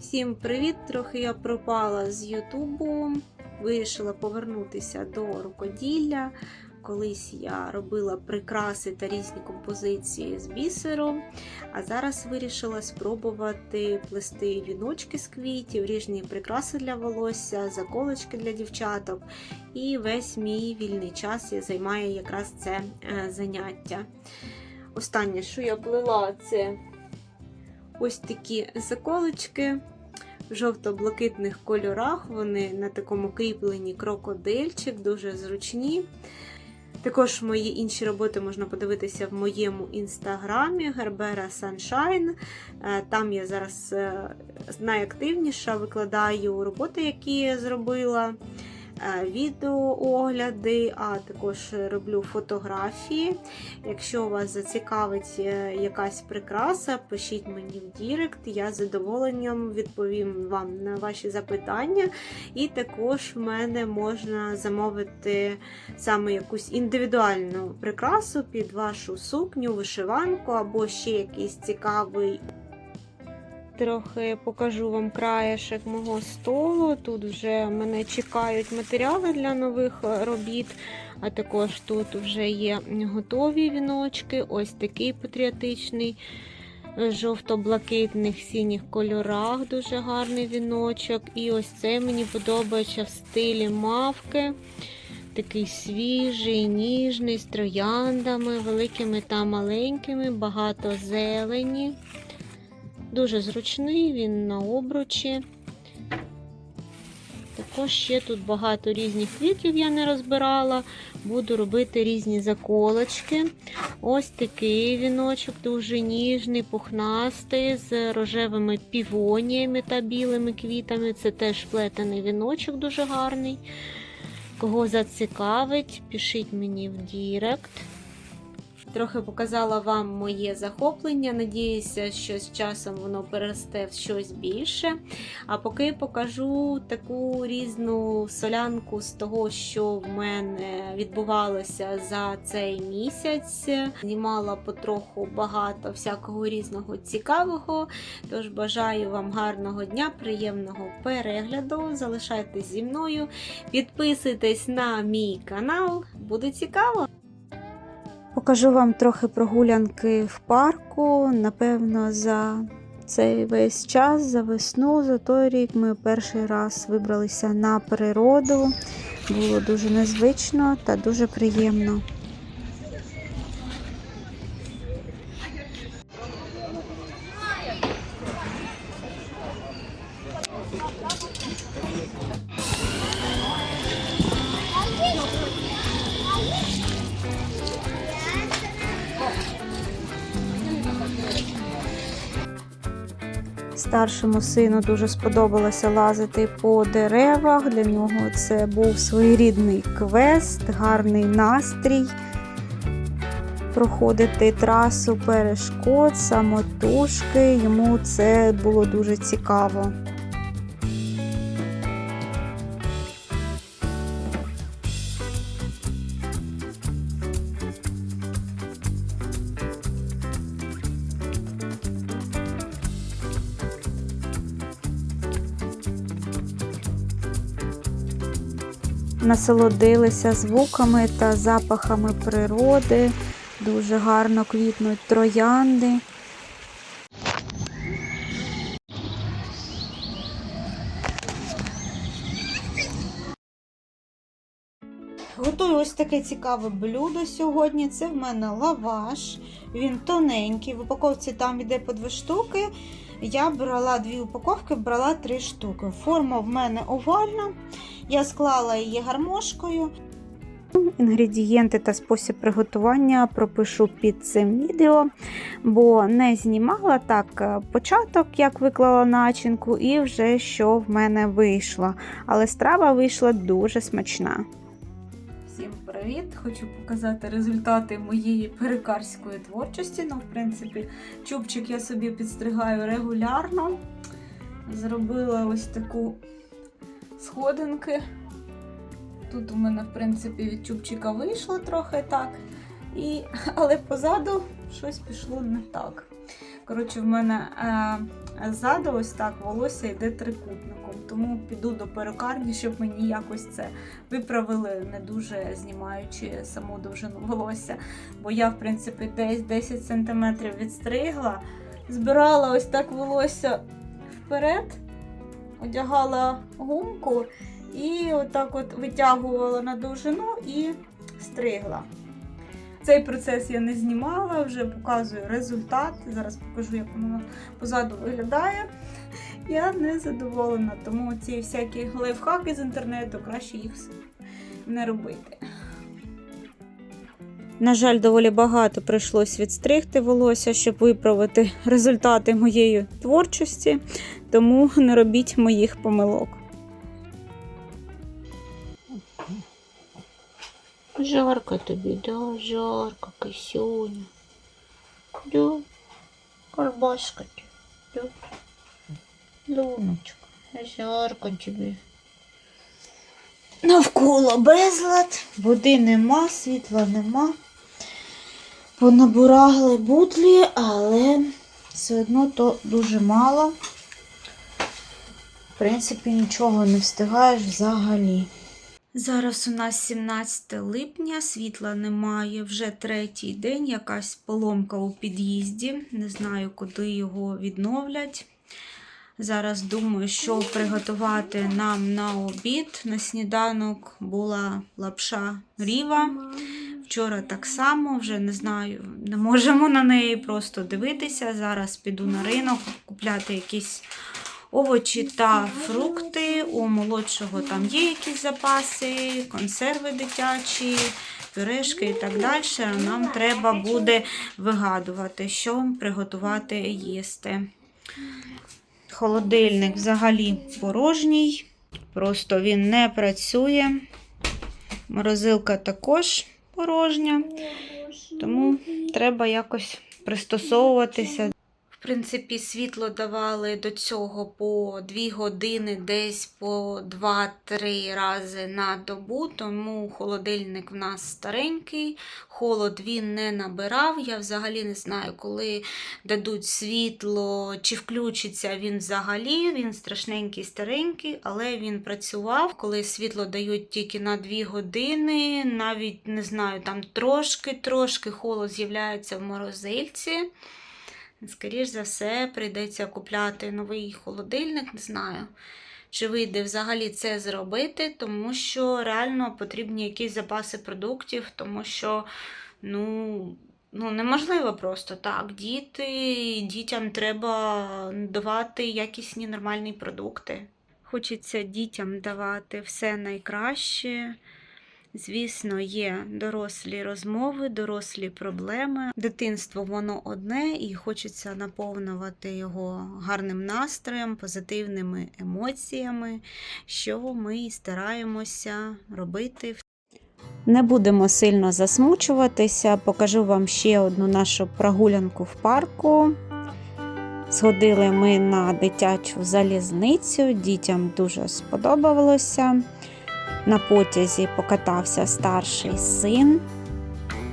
Всім привіт! Трохи я пропала з Ютубу. Вирішила повернутися до рукоділля. Колись я робила прикраси та різні композиції з бісеру, а зараз вирішила спробувати плести віночки з квітів, різні прикраси для волосся, заколочки для дівчаток. І весь мій вільний час я займаю якраз це е, заняття. Останнє, що я плела, це ось такі заколочки в жовто-блакитних кольорах. Вони на такому кріпленні крокодильчик, дуже зручні. Також мої інші роботи можна подивитися в моєму інстаграмі Гербера Sunshine. Е, Там я зараз е, найактивніша, викладаю роботи, які я зробила, відеоогляди, а також роблю фотографії. Якщо вас зацікавить е, якась прикраса, пишіть мені в Дірект, я з задоволенням відповім вам на ваші запитання. І також в мене можна замовити саме якусь індивідуальну прикрасу під вашу сукню, вишиванку або ще якийсь цікавий. Трохи покажу вам краєшок мого столу. Тут вже мене чекають матеріали для нових е, робіт, а також тут вже є готові віночки. Ось такий патріотичний е, жовто-блакитних синіх кольорах, дуже гарний віночок. І ось це мені подобається в стилі мавки. Такий свіжий, ніжний, з трояндами, великими та маленькими, багато зелені. Дуже зручний, він на обручі. Також ще тут багато різних квітів я не розбирала. Буду робити різні заколочки. Ось такий віночок, дуже ніжний, пухнастий, з рожевими півоніями та білими квітами. Це теж плетений віночок дуже гарний. Кого зацікавить, пишіть мені в Дірект. Трохи показала вам моє захоплення. Надіюся, що з часом воно переросте в щось більше. А поки покажу таку різну солянку з того, що в мене відбувалося за цей місяць. Знімала потроху багато всякого різного цікавого. Тож бажаю вам гарного дня, приємного перегляду. Залишайтесь зі мною, підписуйтесь на мій канал, буде цікаво! Покажу вам трохи прогулянки в парку. Напевно, за цей весь час, за весну, за той рік ми перший раз вибралися на природу. Було дуже незвично та дуже приємно. Старшому сину дуже сподобалося лазити по деревах. Для нього це був своєрідний квест, гарний настрій. Проходити трасу перешкод, самотужки. Йому це було дуже цікаво. Насолодилися звуками та запахами природи. Дуже гарно квітнуть троянди. Готую ось таке цікаве блюдо сьогодні. Це в мене лаваш. Він тоненький. В упаковці там йде по дві штуки. Я брала дві упаковки, брала три штуки. Форма в мене овальна. Я склала її гармошкою. Інгредієнти та спосіб приготування пропишу під цим відео, бо не знімала так е, початок, як виклала начинку, і вже що в мене вийшло. Але страва вийшла дуже смачна. Привіт! Хочу показати результати моєї перекарської творчості. Ну, в принципі, чубчик я собі підстригаю регулярно. Зробила ось таку сходинки. Тут у мене, в принципі, від чубчика вийшло трохи так. І, Але позаду щось пішло не так. Коротше, в мене е, ззаду ось так волосся йде трикутником. Тому піду до перукарні, щоб мені якось це виправили, не дуже знімаючи саму довжину волосся. Бо я, в принципі, десь 10 см відстригла, збирала ось так волосся вперед, одягала гумку і отак от витягувала на довжину і стригла. Цей процес я не знімала, вже показую результат. Зараз покажу, як воно позаду виглядає. Я не задоволена, тому ці всякі лайфхаки з інтернету краще їх не робити. На жаль, доволі багато прийшлось відстригти волосся, щоб виправити результати моєї творчості, тому не робіть моїх помилок. Жарко тобі, да, жарко, кисюня. Да, колбаска ти, да. Луночка, жарко тобі. Навколо безлад, води нема, світла нема. Понабурали бутлі, але все одно то дуже мало. В принципі, нічого не встигаєш взагалі. Зараз у нас 17 липня, світла немає вже третій день, якась поломка у під'їзді. Не знаю, куди його відновлять. Зараз думаю, що приготувати нам на обід. На сніданок була лапша ріва. Вчора так само, вже не знаю, не можемо на неї просто дивитися. Зараз піду на ринок купляти якісь овочі та фрукти. У молодшого там є якісь запаси, консерви дитячі, пюрешки і так далі. Нам треба буде вигадувати, що приготувати їсти. Холодильник взагалі порожній, просто він не працює. Морозилка також порожня, тому треба якось пристосовуватися. Принципі, світло давали до цього по 2 години, десь по 2-3 рази на добу, тому холодильник в нас старенький, холод він не набирав. Я взагалі не знаю, коли дадуть світло, чи включиться він взагалі. Він страшненький, старенький, але він працював. Коли світло дають тільки на 2 години, навіть не знаю, там трошки-трошки холод з'являється в морозильці. Скоріш за все, прийдеться купляти новий холодильник, не знаю. Чи вийде взагалі це зробити, тому що реально потрібні якісь запаси продуктів, тому що ну, ну, неможливо просто так. Діти, дітям треба давати якісні нормальні продукти. Хочеться дітям давати все найкраще. Звісно, є дорослі розмови, дорослі проблеми. Дитинство воно одне, і хочеться наповнювати його гарним настроєм, позитивними емоціями, що ми і стараємося робити. Не будемо сильно засмучуватися. Покажу вам ще одну нашу прогулянку в парку. Сходили ми на дитячу залізницю, дітям дуже сподобалося. На потязі покатався старший син.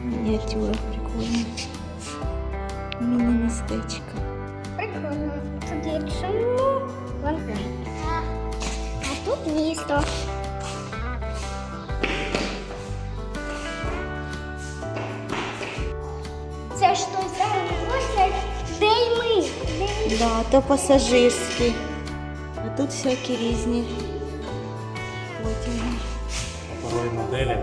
Мініатюра прикольна. Міні-містечко. Прикольно. Тут є чому. А тут місто. Це ж той самий простір, де. Де й ми. Да, то пасажирський. А тут всякі різні Порой моделі.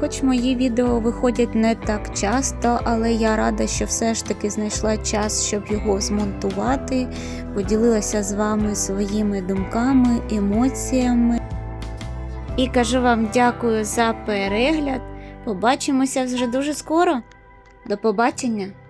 Хоч мої відео виходять не так часто, але я рада, що все ж таки знайшла час, щоб його змонтувати, поділилася з вами своїми думками, емоціями. І кажу вам дякую за перегляд. Побачимося вже дуже скоро. До побачення!